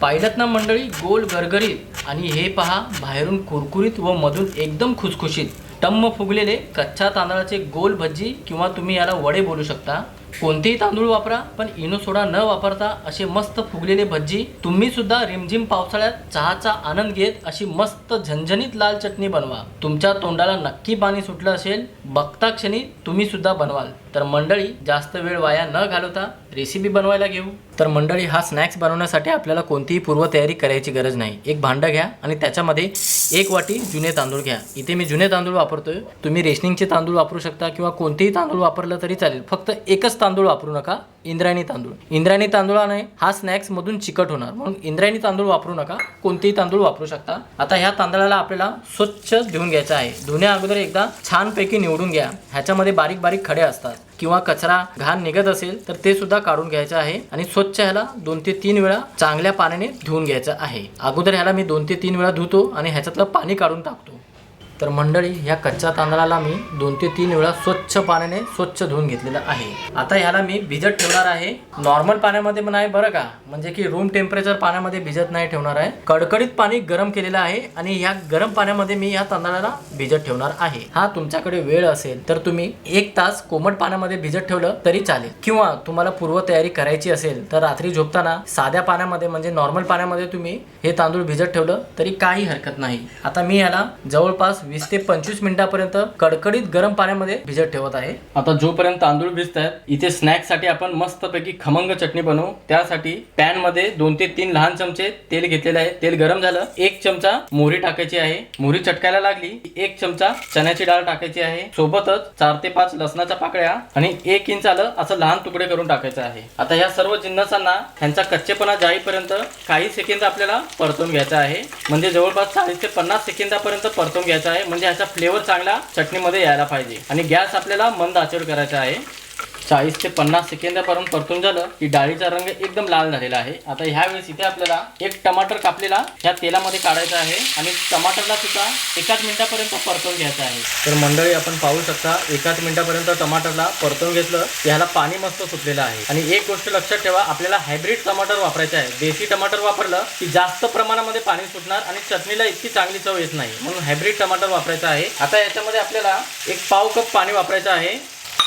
पाहिलं ना मंडळी गोल गरगरीत. आणि हे पहा बाहेरून कुरकुरीत व मधून एकदम खुसखुशीत. टम्म फुगलेले कच्च्या तांदळाचे गोल भज्जी किंवा तुम्ही याला वडे बोलू शकता. कोणतेही तांदूळ वापरा पण इनो सोडा न वापरता असे मस्त फुगलेले भज्जी तुम्ही सुद्धा रिमझिम पावसाळ्यात चहाचा आनंद घेत अशी मस्त झणझणीत लाल चटणी बनवा. तुमच्या तोंडाला नक्की पाणी सुटलं असेल बघता क्षणी तुम्ही सुद्धा बनवाल. तर मंडळी जास्त वेळ वाया न घालवता रेसिपी बनवायला घेऊ? तर मंडळी हा स्नॅक्स बनवण्यासाठी आपल्याला कोणतीही पूर्वतयारी करायची गरज नाही. एक भांडं घ्या आणि त्याच्यामध्ये एक वाटी जुने तांदूळ घ्या. इथे मी जुने तांदूळ वापरतोय. तुम्ही रेशनिंगचे तांदूळ वापरू शकता किंवा कोणतेही तांदूळ वापरलं तरी चालेल. फक्त एकच तांदूळ वापरू नका इंद्रायणी तांदूळ. इंद्रायणी तांदूळाने हा स्नॅक्स मधून चिकट होणार. म्हणून इंद्रायणी तांदूळ वापरू नका कोणतेही तांदूळ वापरू शकता. आता ह्या तांदळाला आपल्याला स्वच्छ धुवून घ्यायचं आहे. धुण्या अगोदर एकदा छानपैकी निवडून घ्या. ह्याच्यामध्ये बारीक बारीक खडे असतात. किंवा कचरा घाण निघत असेल तर ते सुद्धा काढून घ्यायचं आहे आणि स्वच्छ ह्याला दोन ते तीन वेळा चांगल्या पाण्याने धुवून घ्यायचं आहे. अगोदर ह्याला मी दोन ते तीन वेळा धुतो आणि ह्याच्यातलं पाणी काढून टाकतो. तर मंडळी ह्या कच्च्या तांदळाला मी दोन ते तीन वेळा स्वच्छ पाण्याने स्वच्छ धुवून घेतलेलं आहे. आता ह्याला मी भिजत ठेवणार आहे. नॉर्मल पाण्यामध्ये पण आहे बरं का? म्हणजे की रूम टेम्परेचर पाण्यामध्ये भिजत नाही ठेवणार आहे. कडकडीत पाणी गरम केलेलं आहे आणि ह्या गरम पाण्यामध्ये मी ह्या तांदळाला भिजत ठेवणार आहे. हा तुमच्याकडे वेळ असेल तर तुम्ही एक तास कोमट पाण्यामध्ये भिजत ठेवलं तरी चालेल. किंवा तुम्हाला पूर्वतयारी करायची असेल तर रात्री झोपताना साध्या पाण्यामध्ये म्हणजे नॉर्मल पाण्यामध्ये तुम्ही हे तांदूळ भिजत ठेवलं तरी काही हरकत नाही. आता मी याला जवळपास वीस ते पंचवीस मिनिटापर्यंत कडकडीत गरम पाण्यामध्ये भिजत ठेवत आहे. आता जोपर्यंत तांदूळ भिजत आहेत इथे स्नॅक्ससाठी आपण मस्तपैकी खमंग चटणी बनवू. त्यासाठी पॅनमध्ये दोन ते तीन लहान चमचे तेल घेतलेले आहे. तेल गरम झालं. एक चमचा मोहरी टाकायची आहे. मोहरी चटकायला लागली. एक चमचा चण्याची डाळ टाकायची आहे. सोबतच चार ते पाच लसणाच्या पाकळ्या आणि एक इंच आलं असं लहान तुकडे करून टाकायचं आहे. आता ह्या सर्व जिन्नसांना ह्यांचा कच्चेपणा जाईपर्यंत काही सेकंद आपल्याला परतून घ्यायचा आहे. म्हणजे जवळपास चाळीस ते पन्नास सेकंदापर्यंत परतून घ्यायचा आहे. म्हणजे ह्याचा फ्लेवर चांगला चटणीमध्ये यायला पाहिजे. आणि गॅस आपल्याला मंद आचर करायचा आहे. चाळीस ते पन्नास सेकंदापर्यंत परतून झालं की डाळीचा रंग एकदम लाल झालेला आहे. आता ह्या वेळेस इथे आपल्याला एक टमाटर कापलेला ह्या तेलामध्ये काढायचा आहे आणि टमाटरला सुद्धा एकाच मिनिटापर्यंत परतून घ्यायचा आहे. तर मंडळी आपण पाहू शकता एकाच मिनिटापर्यंत टमाटरला परतून घेतलं ह्याला पाणी मस्त सुटलेलं आहे. आणि एक गोष्ट लक्षात ठेवा आपल्याला हायब्रिड टमाटर वापरायचं आहे. देशी टमाटर वापरलं की जास्त प्रमाणामध्ये पाणी सुटणार आणि चटणीला इतकी चांगली चव येत नाही. म्हणून हायब्रिड टमाटर वापरायचं आहे. आता याच्यामध्ये आपल्याला एक पाव कप पाणी वापरायचं आहे.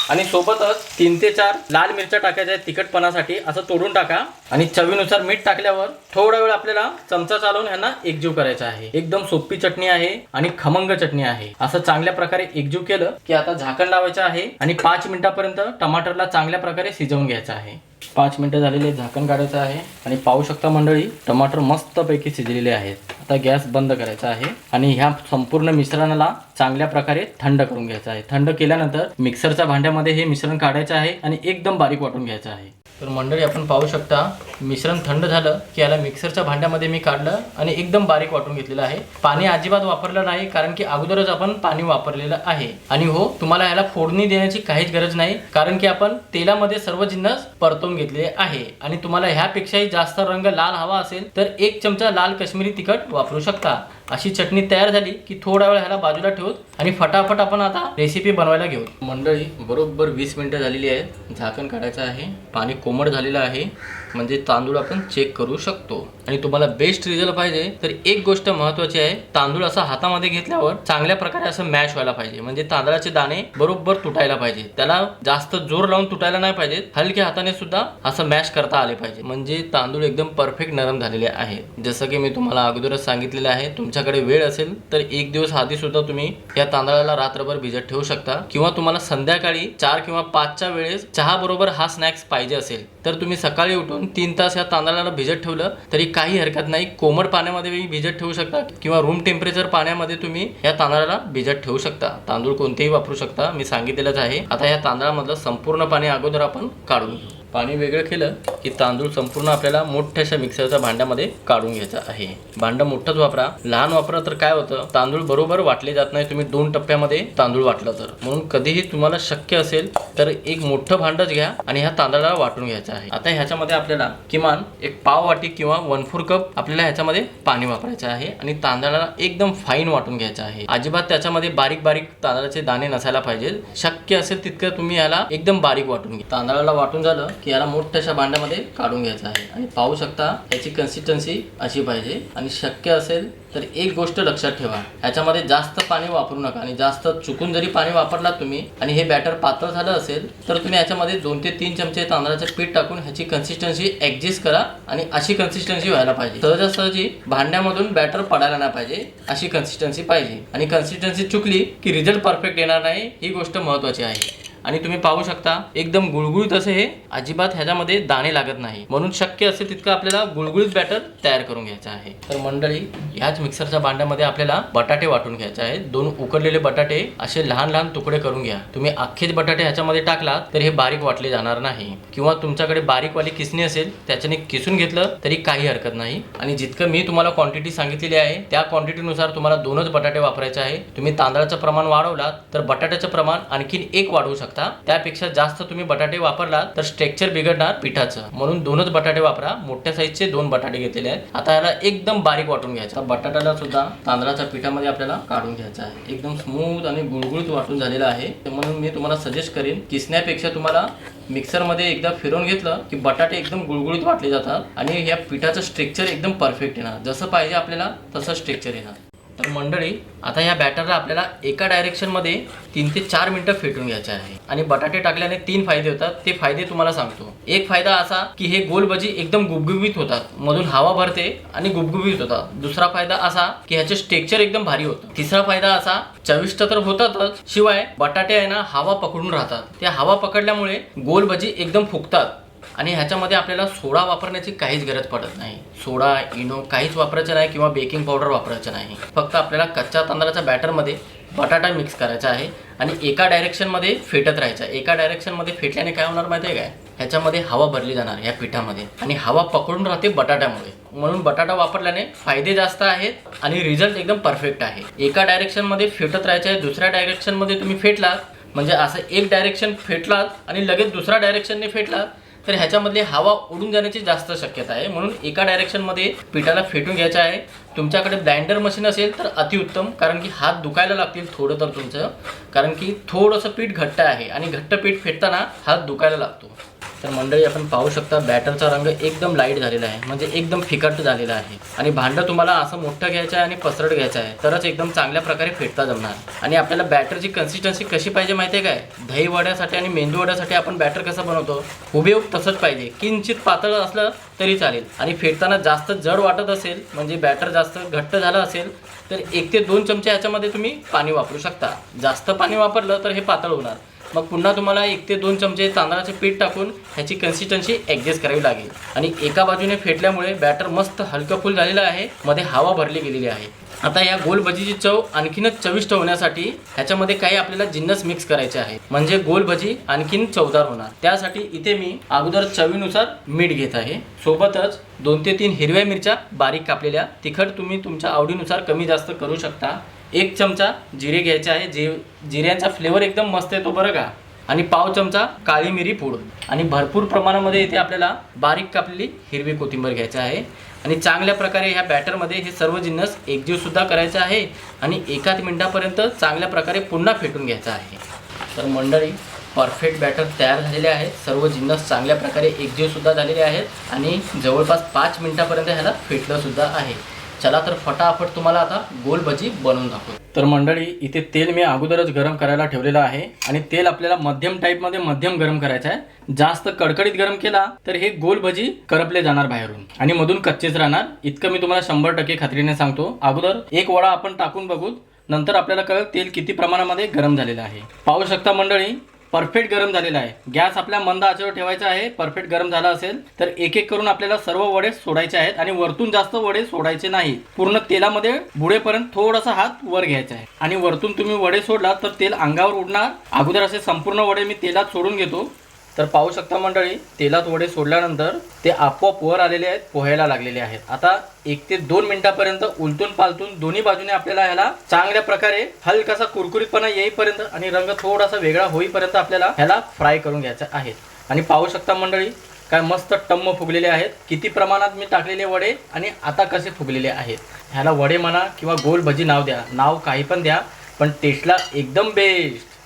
आणि सोबतच तीन ते चार लाल मिरच्या टाकायच्या आहेत तिखटपणासाठी असं तोडून टाका. आणि चवीनुसार मीठ टाकल्यावर थोडा वेळ आपल्याला चमचा चालवून ह्यांना एकजीव करायचा आहे. एकदम सोपी चटणी आहे आणि खमंग चटणी आहे. असं चांगल्या प्रकारे एकजीव केलं की आता झाकण लावायचं आहे आणि पाच मिनिटापर्यंत टमाटरला चांगल्या प्रकारे शिजवून घ्यायचं आहे. पाच मिनिटं झालेले झाकण काढायचं आहे आणि पाहू शकता मंडळी टमाटर मस्तपैकी शिजलेले आहेत. आता गॅस बंद करायचा आहे आणि ह्या संपूर्ण मिश्रणाला चांगल्या प्रकारे थंड करून घ्यायचं आहे. थंड केल्यानंतर मिक्सरच्या भांड्यामध्ये हे मिश्रण काढायचं आहे आणि एकदम बारीक वाटून घ्यायचं आहे. तर मंडळी आपण पाहू शकता मिश्रण थंड झालं की याला मिक्सरच्या भांड्यामध्ये मी काढलं आणि एकदम बारीक वाटून घेतलेलं आहे. पाणी अजिबात वापरलं नाही कारण की अगोदरच आपण पाणी वापरलेलं आहे. आणि हो तुम्हाला याला फोडणी देण्याची काहीच गरज नाही कारण की आपण तेलामध्ये सर्व जिन्नस परतून घेतलेले आहे. आणि तुम्हाला ह्यापेक्षाही जास्त रंग लाल हवा असेल तर एक चमचा लाल काश्मीरी तिखट वापरू शकता. अशी चटणी तयार झाली की थोडा वेळ ह्याला बाजूला ठेवूत आणि फटाफट आपण आता रेसिपी बनवायला घेऊ. मंडळी बरोबर वीस मिनिटं झालेली आहेत. झाकण काढायचं आहे. पाणी कोमट झालेलं आहे. म्हणजे तांदूळ आपण चेक करू शकतो. आणि तुम्हाला बेस्ट रिझल्ट पाहिजे तर एक गोष्ट महत्वाची आहे. तांदूळ असं हातामध्ये घेतल्यावर चांगल्या प्रकारे असं मॅश व्हायला पाहिजे. म्हणजे तांदळाचे दाणे बरोबर तुटायला पाहिजे. त्याला जास्त जोर लावून तुटायला नाही पाहिजे हलक्या हाताने सुद्धा असं मॅश करता आले पाहिजे. म्हणजे तांदूळ एकदम परफेक्ट नरम झालेले आहे. जसं की मी तुम्हाला अगोदरच सांगितलेलं आहे तुमच्या तुमच्याकडे वेळ असेल तर एक दिवस आधी सुद्धा तुम्ही या तांदळाला रात्रभर भिजत ठेवू शकता. किंवा तुम्हाला संध्याकाळी चार किंवा पाचच्या वेळेस चहा बरोबर हा स्नॅक्स पाहिजे असेल तर तुम्ही सकाळी उठून तीन तास या तांदळाला भिजत ठेवलं तरी काही हरकत नाही. कोमट पाण्यामध्ये भिजत ठेवू शकता किंवा रूम टेम्परेचर पाण्यामध्ये तुम्ही या तांदळाला भिजत ठेवू शकता. तांदूळ कोणतेही वापरू शकता मी सांगितलेलंच आहे. आता या तांदळामधलं संपूर्ण पाणी अगोदर आपण काढून घेऊ. पाणी वेगळं केलं की तांदूळ संपूर्ण आपल्याला मोठ्याशा मिक्सरच्या भांड्यामध्ये काढून घ्यायचं आहे. भांडं मोठंच वापरा. लहान वापरा तर काय होतं? तांदूळ बरोबर वाटले जात नाही. तुम्ही दोन टप्प्यामध्ये तांदूळ वाटलं तर. म्हणून कधीही तुम्हाला शक्य असेल तर एक मोठं भांडच घ्या आणि ह्या तांदळाला वाटून घ्यायचं आहे. आता ह्याच्यामध्ये आपल्याला किमान एक पाव वाटी किंवा वन फोर कप आपल्याला ह्याच्यामध्ये पाणी वापरायचं आहे आणि तांदळाला एकदम फाईन वाटून घ्यायचं आहे. अजिबात त्याच्यामध्ये बारीक बारीक तांदळाचे दाणे नसायला पाहिजे शक्य असेल तितकं तुम्ही याला एकदम बारीक वाटून घ्या. तांदळाला वाटून झालं की याला मोठ्याशा भांड्यामध्ये काढून घ्यायचं आहे. आणि पाहू शकता याची कन्सिस्टन्सी अशी पाहिजे. आणि शक्य असेल तर एक गोष्ट लक्षात ठेवा. ह्याच्यामध्ये जास्त पाणी वापरू नका. आणि जास्त चुकून जरी पाणी वापरलात तुम्ही आणि हे बॅटर पातळ झालं असेल तर तुम्ही याच्यामध्ये दोन ते तीन चमचे तांदळाचे पीठ टाकून ह्याची कन्सिस्टन्सी ऍडजस्ट करा आणि अशी कन्सिस्टन्सी व्हायला पाहिजे. सहजासहजी भांड्यामधून बॅटर पडायला नाही पाहिजे. अशी कन्सिस्टन्सी पाहिजे. आणि कन्सिस्टन्सी चुकली की रिझल्ट परफेक्ट येणार नाही ही गोष्ट महत्वाची आहे. आणि तुम्ही पाहू शकता एकदम गुळगुळीत असं हे अजिबात ह्याच्यामध्ये दाणे लागत नाही. म्हणून शक्य असेल तितकं आपल्याला गुळगुळीत बॅटर तयार करून घ्यायचं आहे. तर मंडळी ह्याच मिक्सरच्या भांड्यामध्ये आपल्याला बटाटे वाटून घ्यायचे आहेत. दोन उकडलेले बटाटे असे लहान लहान तुकडे करून घ्या. तुम्ही अख्खेच बटाटे ह्याच्यामध्ये टाकलात तर हे बारीक वाटले जाणार नाही. किंवा तुमच्याकडे बारीकवाली किसणी असेल त्याच्याने किसून घेतलं तरी काही हरकत नाही. आणि जितकं मी तुम्हाला क्वांटिटी सांगितलेली आहे त्या क्वांटिटीनुसार तुम्हाला दोनच बटाटे वापरायचे आहे. तुम्ही तांदळाचं प्रमाण वाढवलात तर बटाट्याचं प्रमाण आणखीन एक वाढवू शकता. त्यापेक्षा जास्त तुम्ही बटाटे वापरलात तर स्ट्रेक्चर बिघडणार पिठाचं. म्हणून दोनच बटाटे वापरा. मोठ्या साईजचे दोन बटाटे घेतलेले आहेत. आता याला एकदम बारीक वाटून घ्यायचा. बटाट्याला सुद्धा तांदळाच्या पिठामध्ये आपल्याला काढून घ्यायचा आहे. एकदम स्मूथ आणि गुळगुळीत वाटून झालेला आहे. म्हणून मी तुम्हाला सजेस्ट करेन किसण्यापेक्षा तुम्हाला मिक्सरमध्ये एकदा फिरवून घेतलं की बटाटे एकदम गुळगुळीत वाटले जातात आणि या पिठाचं स्ट्रेक्चर एकदम परफेक्ट येणार. जसं पाहिजे आपल्याला तसं स्ट्रेक्चर येणार. तर मंडळी आता या बॅटरला आपल्याला एका डायरेक्शनमध्ये तीन ते चार मिनिटं फेटून घ्यायचे आहे. आणि बटाटे टाकल्याने तीन फायदे होतात. ते फायदे तुम्हाला सांगतो. एक फायदा असा की हे गोल भजी एकदम गुबगुबीत होतात. मधून हवा भरते आणि गुबगुबीत होतात. दुसरा फायदा असा की ह्याचे स्ट्रेक्चर एकदम भारी होतं. तिसरा फायदा असा चविष्ट तर होतातच शिवाय बटाटे आहे ना हवा पकडून राहतात. त्या हवा पकडल्यामुळे गोल भजी एकदम फुगतात. आणि ह्याच्यामध्ये आपल्याला सोडा वापरण्याची काहीच गरज पडत नाही. सोडा इनो काहीच वापरायचं नाही किंवा बेकिंग पावडर वापरायचं नाही. फक्त आपल्याला कच्च्या तांदळाच्या बॅटरमध्ये बटाटा मिक्स करायचा आहे आणि एका डायरेक्शनमध्ये फेटत राहायचं. एका डायरेक्शनमध्ये फेटल्याने काय होणार माहिती आहे काय? ह्याच्यामध्ये हवा भरली जाणार या पिठामध्ये आणि हवा पकडून राहते बटाट्यामुळे. म्हणून बटाटा वापरल्याने फायदे जास्त आहेत आणि रिझल्ट एकदम परफेक्ट आहे. एका डायरेक्शनमध्ये फेटत राहायचं आहे दुसऱ्या डायरेक्शनमध्ये तुम्ही फेटलात म्हणजे असं एक डायरेक्शन फेटलात आणि लगेच दुसऱ्या डायरेक्शनने फेटलात तर ह्याच्यामधली हवा उडून जाण्याची जास्त शक्यता आहे. म्हणून एका डायरेक्शनमध्ये पिठाला फेटून घ्यायचं आहे. तुमच्याकडे ब्लाइंडर मशीन असेल तर अतिउत्तम कारण की हात दुखायला लागतील थोडं तर तुमचं. कारण की थोडंसं पीठ घट्ट आहे आणि घट्ट पीठ फेटताना हात दुखायला लागतो. तर मंडळी आपण पाहू शकता बॅटरचा रंग एकदम लाइट झालेला आहे. म्हणजे एकदम फिकट झालेला आहे. आणि भांडं तुम्हाला असं मोठं घ्यायचं आहे आणि पसरट घ्यायचं आहे तरच एकदम चांगल्या प्रकारे फेटता जमणार. आणि आपल्याला बॅटरची कन्सिस्टन्सी कशी पाहिजे माहिती आहे काय? दही वड्यासाठी आणि मेंदू वड्यासाठी आपण बॅटर कसं बनवतो? हुबेहूब तसंच पाहिजे. किंचित पातळ असलं तरी चालेल. आणि फेटताना जास्त जड वाटत असेल म्हणजे बॅटर जास्त घट्ट झालं असेल तर एक ते दोन चमचे ह्याच्यामध्ये तुम्ही पाणी वापरू शकता. जास्त पाणी वापरलं तर हे पातळ होणार. मग पुन्हा तुम्हाला एक ते दोन चमचे तांदळाचे पीठ टाकून ह्याची कन्सिस्टन्सी ॲडजस्ट करावी लागेल. आणि एका बाजूने फेटल्यामुळे बॅटर मस्त हलकं फुल झालेलं आहे. मध्ये हवा भरली गेलेली आहे. आता या गोल भजीची चव आणखीनच चविष्ट होण्यासाठी ह्याच्यामध्ये काही आपल्याला जिन्नस मिक्स करायचे आहे. म्हणजे गोल भजी आणखीन चवदार होणार. त्यासाठी इथे मी अगोदर चवीनुसार मीठ घेत आहे. सोबतच दोन ते तीन हिरव्या मिरच्या बारीक कापलेल्या. तिखट तुम्ही तुमच्या आवडीनुसार कमी जास्त करू शकता. एक चमचा जिरे घ्यायचे आहे. जे जिऱ्यांचा फ्लेवर एकदम मस्त येतो बरं का? आणि पाव चमचा काळी मिरी पूड. आणि भरपूर प्रमाणामध्ये इथे आपल्याला बारीक कापलेली हिरवी कोथिंबीर घ्यायची आहे. आणि चांगल्या प्रकारे ह्या बॅटरमध्ये हे सर्व जिन्नस एकजीवसुद्धा करायचं आहे. आणि एकाच मिनटापर्यंत चांगल्या प्रकारे पुन्हा फेटून घ्यायचं आहे. तर मंडळी परफेक्ट बॅटर तयार झालेले आहेत. सर्व जिन्नस चांगल्या प्रकारे एकजीवसुद्धा झालेले आहेत. आणि जवळपास पाच मिनटापर्यंत ह्याला फेटलंसुद्धा आहे. चला तर फटाफट तुम्हाला आता गोल भजी बनवून दाखवतो. तर मंडळी इथे तेल मी अगोदरच गरम करायला ठेवलेलं आहे आणि तेल आपल्याला मध्यम टाईपमध्ये मध्यम गरम करायचं आहे. जास्त कडकडीत गरम केला तर हे गोल भजी करपले जाणार बाहेरून आणि मधून कच्चेच राहणार. इतकं मी तुम्हाला शंभर टक्के खात्रीने सांगतो. अगोदर एक वडा आपण टाकून बघू. नंतर आपल्याला कळेल तेल किती प्रमाणामध्ये गरम झालेलं आहे. पाहू शकता मंडळी परफेक्ट गरम झालेला आहे. गॅस आपल्या मंद आचेवर ठेवायचा आहे. परफेक्ट गरम झाला असेल तर एक एक करून आपल्याला सर्व वडे सोडायचे आहेत आणि वरतून जास्त वडे सोडायचे नाही. पूर्ण तेलामध्ये बुडेपर्यंत थोडासा हात वर घ्यायचा आहे. आणि वरतून तुम्ही वडे सोडला तर तेल अंगावर उडणार. अगोदर असे संपूर्ण वडे मी तेलात सोडून घेतो. तर पाहू शकता मंडळी तेलात वडे सोडल्यानंतर ते आपोआप वर आलेले आहेत पोहायला लागलेले आहेत. आता एक ते दोन मिनिटापर्यंत उलटून पालटून दोन्ही बाजूने आपल्याला ह्याला चांगल्या प्रकारे हलकासा कुरकुरीतपणा येईपर्यंत आणि रंग थोडासा वेगळा होईपर्यंत आपल्याला ह्याला फ्राय करून घ्यायचा आहे. आणि पाहू शकता मंडळी काय मस्त टम्म फुगलेले आहेत. किती प्रमाणात मी टाकलेले वडे आणि आता कसे फुगलेले आहेत. ह्याला वडे म्हणा किंवा गोल भजी नाव द्या. नाव काही पण द्या पण टेस्टला एकदम बेस्ट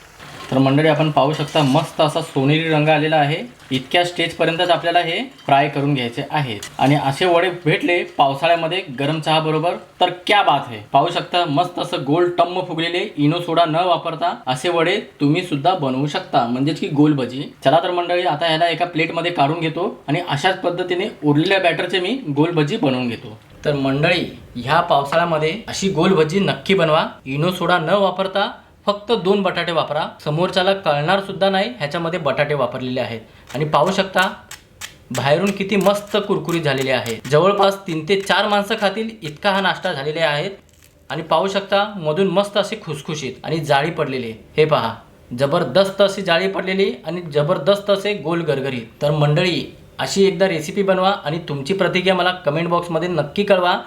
तर मंडळी आपण पाहू शकता मस्त असा सोनेरी रंग आलेला आहे. इतक्या स्टेजपर्यंतच आपल्याला हे फ्राय करून घ्यायचे आहेत. आणि असे वडे भेटले पावसाळ्यामध्ये गरम चहा बरोबर तर क्या बात आहे पाहू शकता मस्त असं गोल टम्म फुगलेले इनो सोडा न वापरता असे वडे तुम्ही सुद्धा बनवू शकता. म्हणजेच की गोल भजी. चला तर मंडळी आता ह्याला एका प्लेटमध्ये काढून घेतो आणि अशाच पद्धतीने उरलेल्या बॅटरचे मी गोल भजी बनवून घेतो. तर मंडळी ह्या पावसाळ्यामध्ये अशी गोल भजी नक्की बनवा. इनो सोडा न वापरता फक्त दोन बटाटे वापरा. समोरच्याला कळणार सुद्धा नाही ह्याच्यामध्ये बटाटे वापरलेले आहेत. आणि पाहू शकता बाहेरून किती मस्त कुरकुरीत झालेले आहे. जवळपास तीन ते चार माणसं खातील इतका हा नाश्ता झालेले आहेत आणि पाहू शकता मधून मस्त असे खुसखुशीत आणि जाळी पडलेली. हे पहा जबरदस्त अशी जाळी पडलेली आणि जबरदस्त असे गोल गरगरी तर मंडळी अशी एकदा रेसिपी बनवा आणि तुमची प्रतिक्रिया मला कमेंट बॉक्समध्ये नक्की कळवा.